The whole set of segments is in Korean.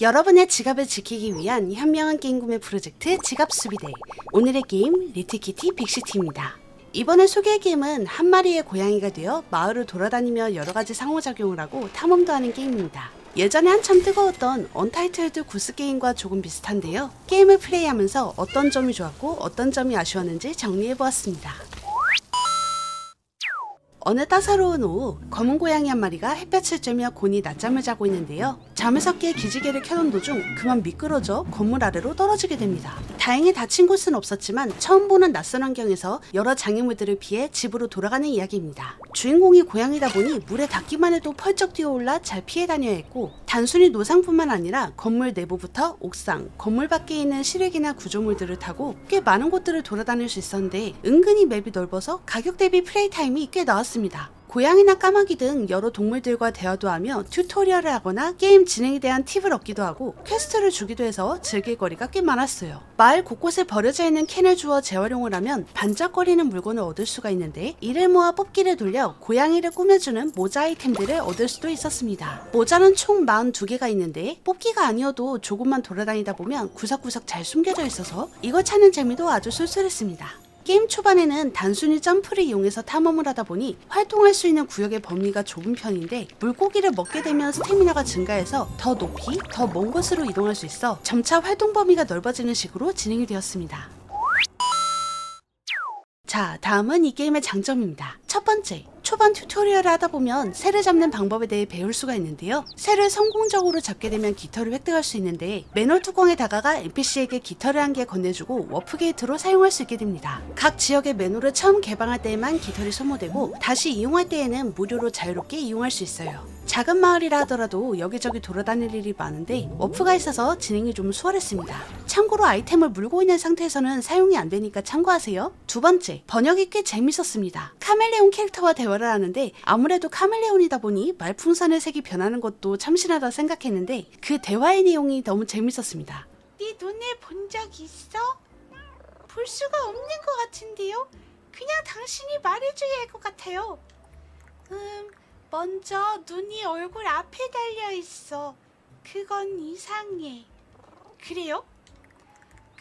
여러분의 지갑을 지키기 위한 현명한 게임 구매 프로젝트 지갑 수비대. 오늘의 게임 리틀키티 빅시티입니다. 이번에 소개할 게임은 한 마리의 고양이가 되어 마을을 돌아다니며 여러 가지 상호작용을 하고 탐험도 하는 게임입니다. 예전에 한참 뜨거웠던 언타이틀드 구스 게임과 조금 비슷한데요. 게임을 플레이하면서 어떤 점이 좋았고 어떤 점이 아쉬웠는지 정리해 보았습니다. 어느 따사로운 오후 검은 고양이 한 마리가 햇볕을 쬐며 곤히 낮잠을 자고 있는데요. 잠에서 깨 기지개를 켜던 도중 그만 미끄러져 건물 아래로 떨어지게 됩니다. 다행히 다친 곳은 없었지만 처음 보는 낯선 환경에서 여러 장애물들을 피해 집으로 돌아가는 이야기입니다. 주인공이 고양이다 보니 물에 닿기만 해도 펄쩍 뛰어올라 잘 피해 다녀야 했고 단순히 노상뿐만 아니라 건물 내부부터 옥상, 건물 밖에 있는 실외기나 구조물들을 타고 꽤 많은 곳들을 돌아다닐 수 있었는데 은근히 맵이 넓어서 가격 대비 플레이 타임이 꽤 나왔습니다. 고양이나 까마귀 등 여러 동물들과 대화도 하며 튜토리얼을 하거나 게임 진행에 대한 팁을 얻기도 하고 퀘스트를 주기도 해서 즐길 거리가 꽤 많았어요. 마을 곳곳에 버려져 있는 캔을 주워 재활용을 하면 반짝거리는 물건을 얻을 수가 있는데 이를 모아 뽑기를 돌려 고양이를 꾸며주는 모자 아이템들을 얻을 수도 있었습니다. 모자는 총 42개가 있는데 뽑기가 아니어도 조금만 돌아다니다 보면 구석구석 잘 숨겨져 있어서 이걸 찾는 재미도 아주 쏠쏠했습니다. 게임 초반에는 단순히 점프를 이용해서 탐험을 하다 보니 활동할 수 있는 구역의 범위가 좁은 편인데 물고기를 먹게 되면 스태미나가 증가해서 더 높이, 더 먼 곳으로 이동할 수 있어 점차 활동 범위가 넓어지는 식으로 진행이 되었습니다. 자, 다음은 이 게임의 장점입니다. 첫 번째, 초반 튜토리얼을 하다 보면 새를 잡는 방법에 대해 배울 수가 있는데요. 새를 성공적으로 잡게 되면 깃털을 획득할 수 있는데 매놀 뚜껑에 다가가 NPC에게 깃털을 한 개 건네주고 워프 게이트로 사용할 수 있게 됩니다. 각 지역의 매놀을 처음 개방할 때에만 깃털이 소모되고 다시 이용할 때에는 무료로 자유롭게 이용할 수 있어요. 작은 마을이라 하더라도 여기저기 돌아다닐 일이 많은데 워프가 있어서 진행이 좀 수월했습니다. 참고로 아이템을 물고 있는 상태에서는 사용이 안 되니까 참고하세요. 두 번째, 번역이 꽤 재밌었습니다. 카멜레온 캐릭터와 대화를 하는데 아무래도 카멜레온이다 보니 말풍선의 색이 변하는 것도 참신하다 생각했는데 그 대화의 내용이 너무 재밌었습니다. 네 눈에 본 적 있어? 볼 수가 없는 것 같은데요? 그냥 당신이 말해줘야 할 것 같아요. 음, 먼저 눈이 얼굴 앞에 달려 있어. 그건 이상해. 그래요?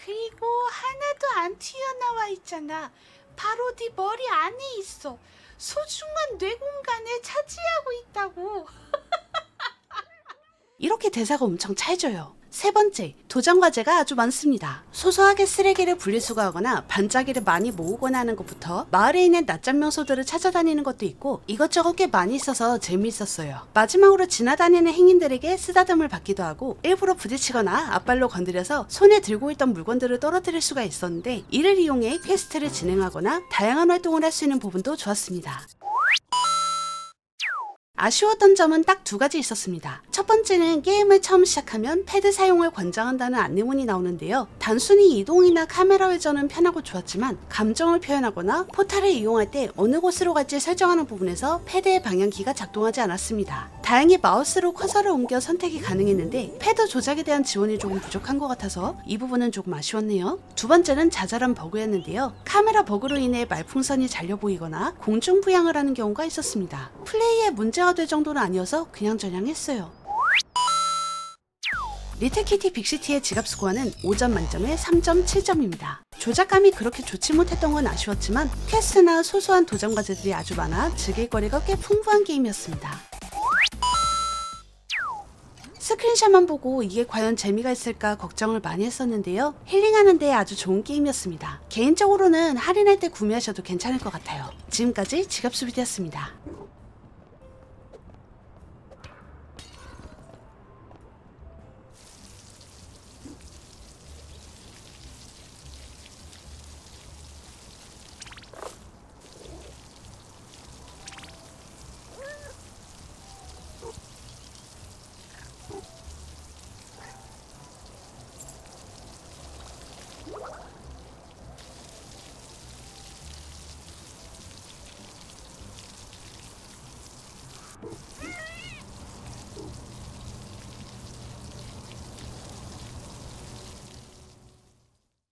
그리고 하나도 안 튀어나와 있잖아. 바로 네 머리 안에 있어. 소중한 뇌 공간을 차지하고 있다고. 이렇게 대사가 엄청 찰져요. 세 번째, 도전 과제가 아주 많습니다. 소소하게 쓰레기를 분리수거하거나 반짝이를 많이 모으거나 하는 것부터 마을에 있는 낮잠 명소들을 찾아다니는 것도 있고 이것저것 꽤 많이 있어서 재미있었어요. 마지막으로 지나다니는 행인들에게 쓰다듬을 받기도 하고 일부러 부딪히거나 앞발로 건드려서 손에 들고 있던 물건들을 떨어뜨릴 수가 있었는데 이를 이용해 퀘스트를 진행하거나 다양한 활동을 할 수 있는 부분도 좋았습니다. 아쉬웠던 점은 딱 두 가지 있었습니다. 첫 번째는 게임을 처음 시작하면 패드 사용을 권장한다는 안내문이 나오는데요. 단순히 이동이나 카메라 회전은 편하고 좋았지만 감정을 표현하거나 포탈을 이용할 때 어느 곳으로 갈지 설정하는 부분에서 패드의 방향키가 작동하지 않았습니다. 다행히 마우스로 커서를 옮겨 선택이 가능했는데 패드 조작에 대한 지원이 조금 부족한 것 같아서 이 부분은 조금 아쉬웠네요. 두 번째는 자잘한 버그였는데요. 카메라 버그로 인해 말풍선이 잘려 보이거나 공중 부양을 하는 경우가 있었습니다. 플레이에 문제가 될 정도는 아니어서 그냥 저냥 했어요. 리틀키티 빅시티의 지갑 스코어는 5점 만점에 3.7점입니다. 조작감이 그렇게 좋지 못했던 건 아쉬웠지만 퀘스트나 소소한 도전 과제들이 아주 많아 즐길 거리가 꽤 풍부한 게임이었습니다. 스크린샷만 보고 이게 과연 재미가 있을까 걱정을 많이 했었는데요. 힐링하는데 아주 좋은 게임이었습니다. 개인적으로는 할인할 때 구매하셔도 괜찮을 것 같아요. 지금까지 지갑수비되었습니다.